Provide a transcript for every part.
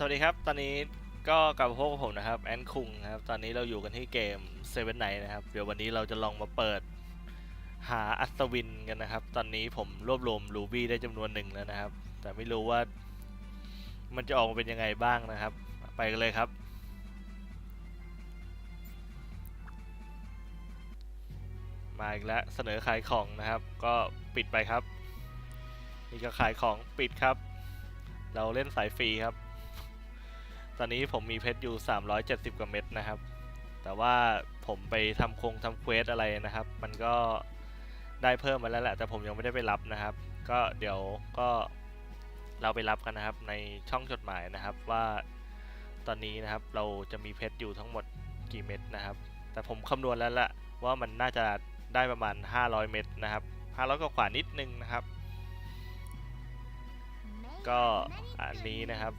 สวัสดีครับ ตอนนี้ก็กลับพบกับผมนะครับแอนคุงครับ ตอนนี้เราอยู่กันที่เกมเซเว่นไนนะครับ เดี๋ยววันนี้เราจะลองมาเปิดหาอัศวินกันนะครับ ตอนนี้ผมรวบรวมรูบี้ได้จำนวนหนึ่งแล้วนะครับ แต่ไม่รู้ว่ามันจะออกมาเป็นยังไงบ้างนะครับ ไปกันเลยครับ มาอีกแล้ว เสนอขายของนะครับ ก็ปิดไปครับ นี่ก็ขายของปิดครับ เราเล่นสายฟรีครับ ตอนนี้ผมมีเพชรอยู่ 370 กว่าเม็ดนะครับ แต่ว่าผมไปทำโครงทำเควสอะไรนะครับ มันก็ได้เพิ่มมาแล้วแหละ แต่ผมยังไม่ได้ไปรับนะครับ ก็เดี๋ยวก็เราไปรับกันนะครับในช่องจดหมายนะครับว่าตอนนี้นะครับเราจะมีเพชรอยู่ทั้งหมดกี่เม็ดนะครับ แต่ผมคำนวณแล้วละว่ามันน่าจะได้ประมาณ 500 เม็ดนะครับ 500กว่านิดนึงนะครับ ก็อันนี้นะครับ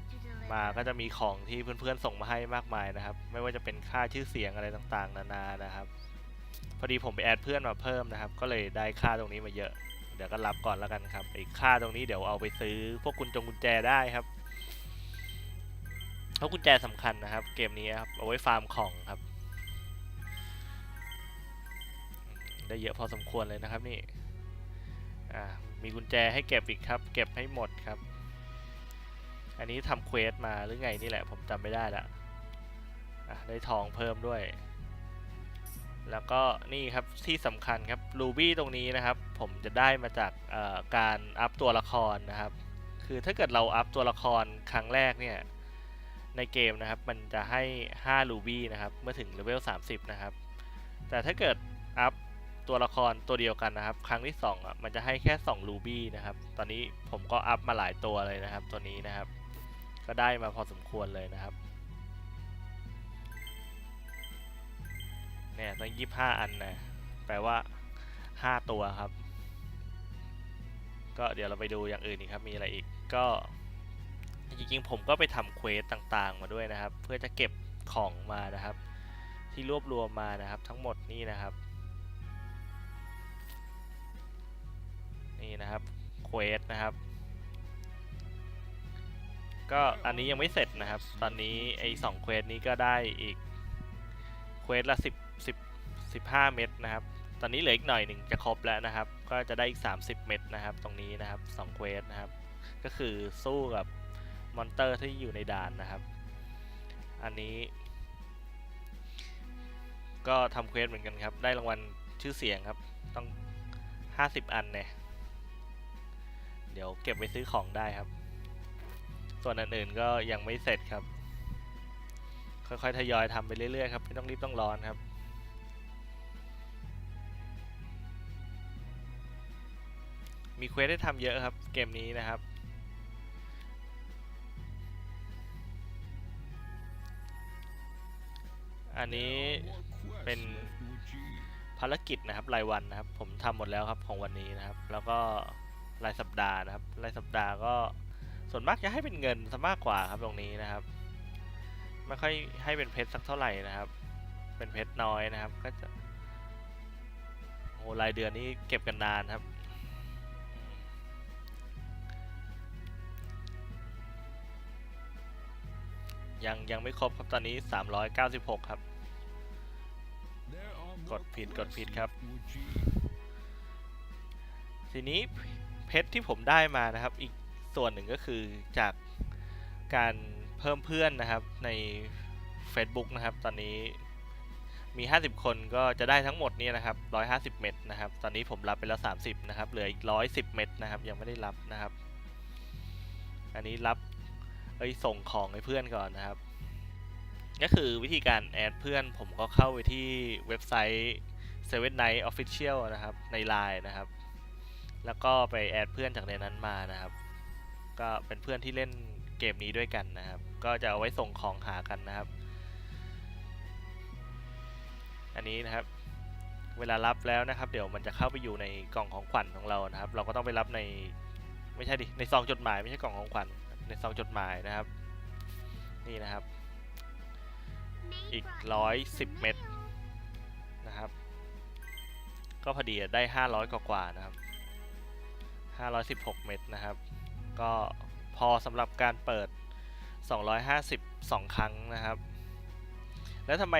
มาก็จะมีของที่เพื่อนๆส่งมาให้มากมายนะครับ ไม่ว่าจะเป็นค่าชื่อเสียงอะไรต่างๆ นานานะครับ พอดีผมไปแอดเพื่อนมาเพิ่มนะครับ ก็เลยได้ค่าตรงนี้มาเยอะ เดี๋ยวก็รับก่อนแล้วกันครับไอ้ค่าตรงนี้เดี๋ยวเอาไปซื้อ พวกกุญจงกุญแจได้ครับเพราะกุญแจสำคัญนะครับ เกมนี้ครับเอาไว้ฟาร์มของครับ ได้เยอะพอสมควรเลยนะครับนี่มีกุญแจให้เก็บอีกครับ เก็บให้หมดครับ อันนี้ทำเควสมาหรือไงนี่แหละผมจำไม่ได้ละได้ทองเพิ่มด้วย แล้วก็นี่ครับที่สำคัญครับรูบี้ตรงนี้นะครับ ผมจะได้มาจากการอัพตัวละครนะครับ คือถ้าเกิดเราอัพตัวละครครั้งแรกเนี่ยในเกมนะครับ มันจะให้5รูบี้นะครับ เมื่อถึงเลเวล30 นะครับ แต่ถ้าเกิดอัพตัวละครตัวเดียวกันนะครับ ครั้งที่2อะมันจะให้แค่2รูบี้นะครับ ตอนนี้ผมก็อัพมาหลายตัวเลยนะครับ ตัวนี้นะครับ ก็ได้มาพอสมควรเลยนะครับเนี่ยตั้งยี่ห้าอันนะแปลว่าห้าตัวครับ ก็เดี๋ยวเราไปดูอย่างอื่นอีกครับมีอะไรอีกก็จริงๆผมก็ไปทำเควสต่างๆ มาด้วยนะครับ เพื่อจะเก็บของมานะครับ ที่รวบรวมมานะครับทั้งหมดนี่นะครับนี่นะครับเควสนะครับ ก็อันนี้ยังไม่เสร็จนะครับ ตอนนี้ไอ้สองเควสนี้ก็ได้อีกเควสละสิบสิบสิบห้าเม็ดนะครับ ตอนนี้เหลืออีกหน่อยหนึ่งจะครบแล้วนะครับ ก็จะได้อีก 30 เม็ดนะครับ ตรงนี้นะครับสองเควสนะครับ ก็คือสู้กับมอนเตอร์ที่อยู่ในด่านนะครับ อันนี้ ก็ทำเควสเหมือนกันครับ ได้รางวัลชื่อเสียงครับ ต้อง 50 อันเนี่ย เดี๋ยวเก็บไว้ซื้อของได้ครับ ส่วนอื่นๆก็ยังไม่เสร็จครับ ค่อยๆทยอยทำไปเรื่อยๆครับไม่ต้องรีบต้องร้อนครับมีเควสให้ทำเยอะครับ เกมนี้นะครับ อันนี้เป็นภารกิจนะครับรายวันนะครับ ผมทำหมดแล้วครับของวันนี้นะครับ แล้วก็รายสัปดาห์นะครับ รายสัปดาห์ก็ ส่วนมากจะให้เป็นเงินซะมากกว่าครับตรงนี้นะครับ ไม่ค่อยให้เป็นเพชรสักเท่าไหร่นะครับ เป็นเพชรน้อยนะครับ ก็จะโอ้รายเดือนนี้เก็บกันนานครับยังยังไม่ครบครับตอนนี้ 396 ครับ กดผิดกดผิดครับ ทีนี้เพชรที่ผมได้มานะครับ อีก ส่วนหนึ่งก็คือจากการเพิ่มเพื่อนนะครับใน Facebook นะครับ ตอนนี้มี 50 คนก็จะได้ทั้งหมดนี่นะครับ 150 เม็ดนะครับ ตอนนี้ผมรับไปแล้ว 30 นะครับ เหลืออีก 110 เม็ดนะครับ ยังไม่ได้รับนะครับ อันนี้รับเอ้ยส่งของให้เพื่อนก่อนนะครับ ก็คือวิธีการแอดเพื่อนผมก็เข้าไปที่เว็บไซต์ Seven Night Official นะครับ ใน Line นะครับ แล้วก็ไปแอดเพื่อนจากในนั้นมานะครับ ก็เป็นเพื่อนที่เล่นเกมนี้ด้วยกันนะครับ ก็จะเอาไว้ส่งของหากันนะครับ อันนี้นะครับ เวลารับแล้วนะครับ เดี๋ยวมันจะเข้าไปอยู่ในกล่องของขวัญของเรานะครับ เราก็ต้องไปรับในไม่ใช่ดิในซองจดหมายไม่ใช่กล่องของขวัญในซองจดหมายนะครับ นี่นะครับ อีกร้อยสิบเม็ดนะครับ ก็พอดีได้ห้าร้อยกว่าๆนะครับห้าร้อยสิบหกเม็ดนะครับ ก็พอสำหรับการเปิด 252 ครั้งนะครับ แล้วทำไม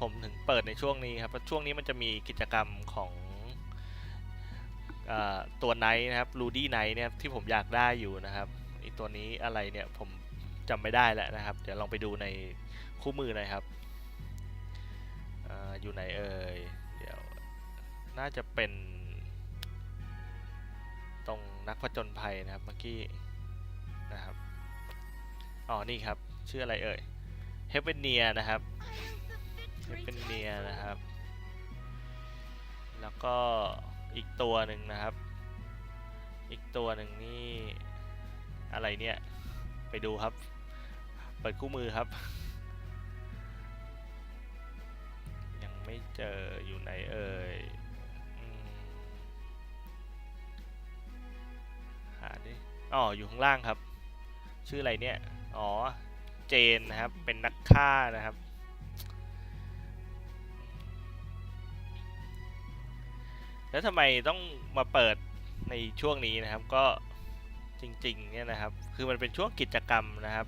ผมถึงเปิดในช่วงนี้ครับ เพราะช่วงนี้มันจะมีกิจกรรมของอตัวไนท์นะครับรูดี้ไนท์เนี่ยที่ผมอยากได้อยู่นะครับไอตัวนี้อะไรเนี่ยผมจำไม่ได้แล้วนะครับ เดี๋ยวลองไปดูในคู่มือหน่อยครับออยู่ไหนเอ่ย เดี๋ยวน่าจะเป็น ตรงนักผจญภัยนะครับเมื่อกี้นะครับอ๋อนี่ครับชื่ออะไรเอ่ยเฮเ e นเนียนะครับเฮเ e นเนียนะครับ แล้วก็อีกตัวหนึ่งนะครับ อีกตัวหนึ่งนี่อะไรเนี่ยไปดูครับ เปิดคู่มือครับ ยังไม่เจออยู่ไหนเอ่ยาดิอ๋ออยู่ข้างล่างครับ ชื่ออะไรเนี่ย อ๋อ เจนนะครับ เป็นนักฆ่านะครับ แล้วทำไมต้องมาเปิดในช่วงนี้นะครับ ก็จริงๆเนี่ยนะครับ คือมันเป็นช่วงกิจกรรมนะครับ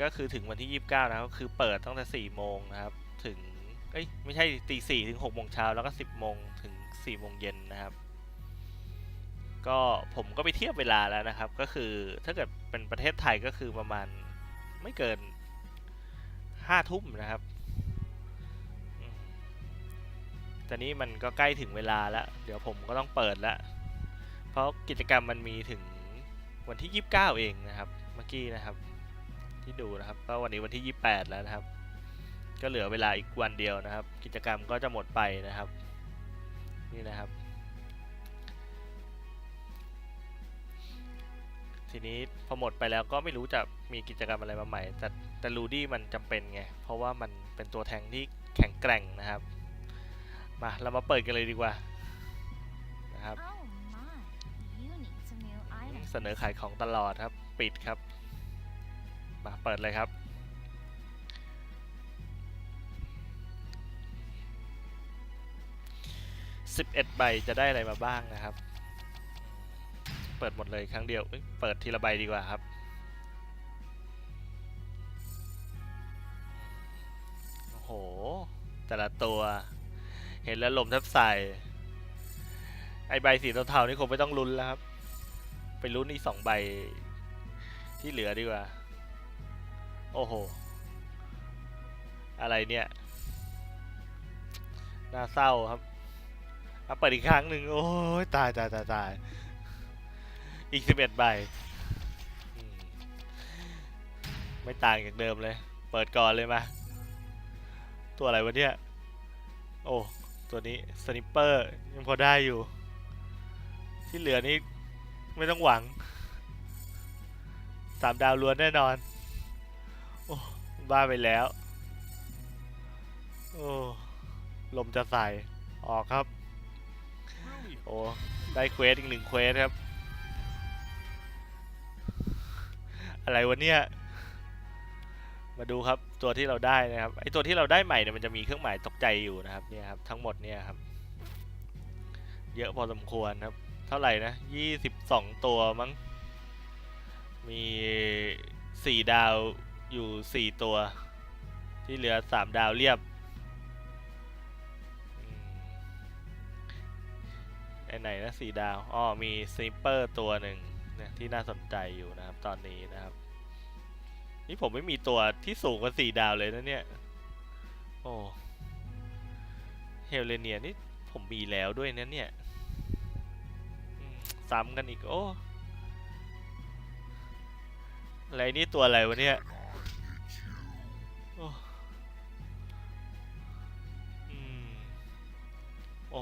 ก็คือถึงวันที่ 29 นะครับคือเปิดตั้งแต่ 4 โมงนะครับ ถึง เอ้ย ไม่ใช่ตีสี่ถึง6โมงเช้าแล้วก็ 10 โมงถึง 4 โมงเย็นนะครับ ก็ผมก็ไปเทียบเวลาแล้วนะครับ ก็คือถ้าเกิดเป็นประเทศไทยก็คือประมาณไม่เกินห้าทุ่มนะครับอืมแต่นี้มันก็ใกล้ถึงเวลาแล้ว เดี๋ยวผมก็ต้องเปิดแล้ว เพราะกิจกรรมมันมีถึงวันที่ 29 เองนะครับ เมื่อกี้นะครับ ที่ดูนะครับก็วันนี้วันที่ 28 แล้วนะครับ ก็เหลือเวลาอีกวันเดียวนะครับ กิจกรรมก็จะหมดไปนะครับ นี่นะครับ ทีนี้พอหมดไปแล้วก็ไม่รู้จะมีกิจกรรมอะไรมาใหม่ แต่แต่รูดี้มันจำเป็นไง เพราะว่ามันเป็นตัวแทงที่แข็งแกร่งนะครับ มาเรามาเปิดกันเลยดีกว่านะครับ Oh my, you need some new อืม items. เสนอขายของตลอดครับ ปิดครับ มาเปิดเลยครับ11ใบจะได้อะไรมาบ้างนะครับเปิดหมดเลยครั้งเดียวเอ้ยเปิดทีละใบดีกว่าครับ โอ้โห แต่ละตัว เห็นแล้วลมแทบใส่ ไอใบสีเทาๆนี่คงไม่ต้องลุ้นแล้วครับ ไปลุ้นอีกสองใบที่เหลือดีกว่า โอ้โห อะไรเนี่ย น่าเศร้าครับเอาเปิดอีกครั้งหนึ่งโอ้ยตายตายตายตาย อีกสิบเอ็ดใบไม่ต่างจากเดิมเลย เปิดก่อนเลยมา ตัวอะไรวะเนี่ย โอ้ ตัวนี้สนิปเปอร์ยังพอได้อยู่ ที่เหลือนี่ไม่ต้องหวัง สามดาวล้วนแน่นอน โอ้บ้าไปแล้ว โอ้ ลมจะใส่ ออกครับ โอ้ ได้เควสอีกหนึ่งเควสครับ อะไรวะเนี่ย มาดูครับตัวที่เราได้นะครับไอตัวที่เราได้ใหม่เนี่ยมันจะมีเครื่องหมายตกใจอยู่นะครับเนี่ยครับทั้งหมดเนี่ยครับ เยอะพอสมควรครับ เท่าไหร่นะยี่สิบสองตัวมั้งมีสี่ดาวอยู่สี่ตัว ที่เหลือสามดาวเรียบไอไหนนะสี่ดาว อ๋อ มีสนิปเปอร์ตัวหนึ่ง นี่ยที่น่าสนใจอยู่นะครับตอนนี้นะครับ นี่ผมไม่มีตัวที่สูงกว่าสี่ดาวเลยนะเนี่ย โอ้เฮลเลเนียนี่ผมมีแล้วด้วยนะเนี่ยซ้ำกันอีกโอ้อะไรนี่ตัวอะไรวะเนี่ยโอ้โอ้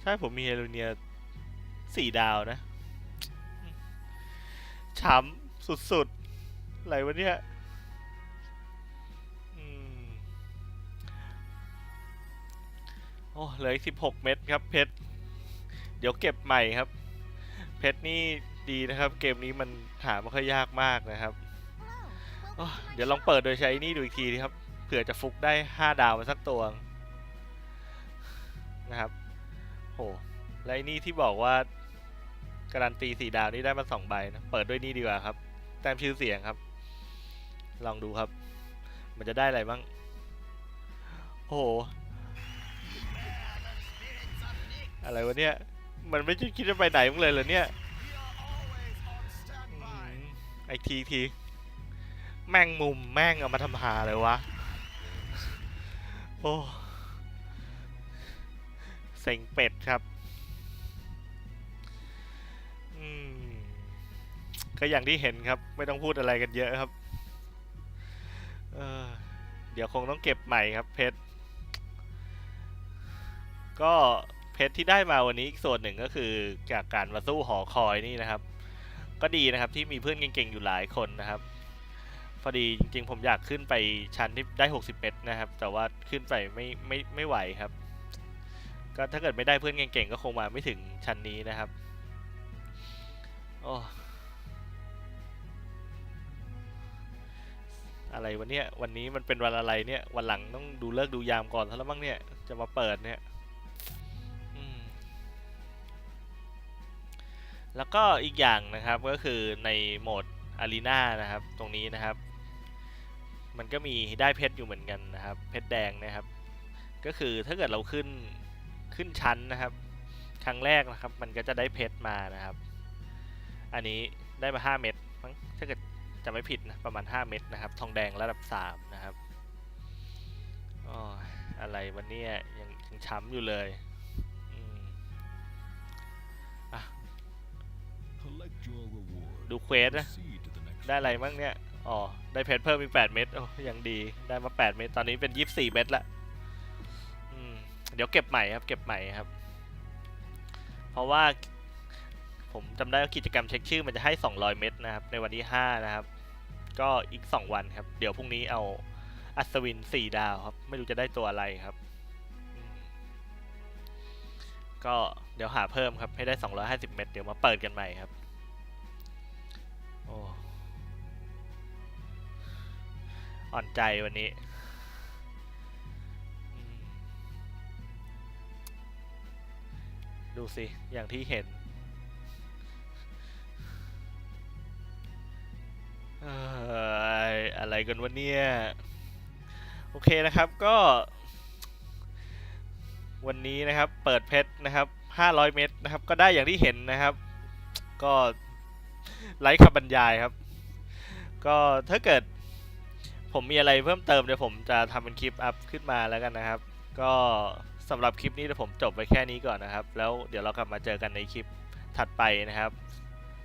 ใช่ผมมีเฮโลเนีย สี่ดาวนะช้ำสุดๆ อะไรวะเนี่ยอืมโอ้เหลืออีกสิบหกเม็ดครับเพชร เดี๋ยวเก็บใหม่ครับ เพชรนี่ดีนะครับ เกมนี้มันหาไม่ค่อยยากมากนะครับ เดี๋ยวลองเปิดโดยใช้นี่ดูอีกทีครับ เผื่อจะฟุกได้ห้าดาวมาสักตัวนะครับ โห และไอ้นี่ที่บอกว่าการันตีสี่ดาวนี่ได้มาสองใบนะ เปิดด้วยนี่ดีกว่าครับ แต้มชื่อเสียงครับ ลองดูครับ มันจะได้อะไรบ้าง โอ้โห อะไรวะเนี่ย มันไม่คิดจะไปไหนมึงเลยเหรอเนี่ยอืมไอทีที แม่งมุมแม่งเอามาทำหาเลยวะ โอ้ เซ็งเป็ดครับ ก็อย่างที่เห็นครับ ไม่ต้องพูดอะไรกันเยอะครับเเดี๋ยวคงต้องเก็บใหม่ครับเพชร ก็เพชรที่ได้มาวันนี้อีกส่วนหนึ่งก็คือจากการมาสู้หอคอยนี่นะครับ ก็ดีนะครับที่มีเพื่อนเก่งๆอยู่หลายคนนะครับ พอดีจริงๆผมอยากขึ้นไปชั้นที่ได้ 60 เมตรนะครับ แต่ว่าขึ้นไปไม่ไม่ไม่ไหวครับ ก็ถ้าเกิดไม่ได้เพื่อนเก่งๆก็คงมาไม่ถึงชั้นนี้นะครับ โอ้ อะไรวะเนี่ยวันนี้มันเป็นวันอะไรเนี่ย วันหลังต้องดูเลิกดูยามก่อนแล้วมั้งเนี่ย จะมาเปิดเนี่ยแล้วก็อีกอย่างนะครับก็คือในโหมดอารีนานะครับ ตรงนี้นะครับ มันก็มีได้เพชรอยู่เหมือนกันนะครับ เพชรแดงนะครับ ก็คือถ้าเกิดเราขึ้นขึ้นชั้นนะครับ ครั้งแรกนะครับ มันก็จะได้เพชรมานะครับ อันนี้ได้มา 5 เม็ดมั้งถ้าเกิด จะไม่ผิดนะประมาณ 5 เม็ดนะครับ ทองแดงระดับ 3 นะครับอ๋ออะไรวันนี้ยังยังช้ำอยู่เลยดูเควสนะ ได้อะไรบ้างเนี่ย อ๋อ ได้เพชรเพิ่มอีก 8 เม็ดโอ้ยังดีได้มา 8 เม็ดตอนนี้เป็น 24 เม็ดละเดี๋ยวเก็บใหม่ครับ เก็บใหม่ครับ เพราะว่าผมจำได้ว่ากิจกรรมเช็คชื่อมันจะให้ 200 เม็ดนะครับ ในวันที่ 5 นะครับ ก็อีก 2 วันครับ เดี๋ยวพรุ่งนี้เอาอัศวิน4ดาวครับ ไม่รู้จะได้ตัวอะไรครับ ก็เดี๋ยวหาเพิ่มครับ ให้ได้ 250 เม็ดเดี๋ยวมาเปิดกันใหม่ครับ โอ้อ่อนใจวันนี้ดูสิ อย่างที่เห็น อะไรกันวะเนี่ย โอเคนะครับก็ วันนี้นะครับเปิดเพชรนะครับ500 เม็ดนะครับ ก็ได้อย่างที่เห็นนะครับ ก็ไร้คำบรรยายครับ ก็ถ้าเกิดผมมีอะไรเพิ่มเติมเดี๋ยวผมจะทำเป็นคลิปอัพขึ้นมาแล้วกันนะครับ ก็สำหรับคลิปนี้เดี๋ยวผมจบไปแค่นี้ก่อนนะครับ แล้วเดี๋ยวเรากลับมาเจอกันในคลิปถัดไปนะครับ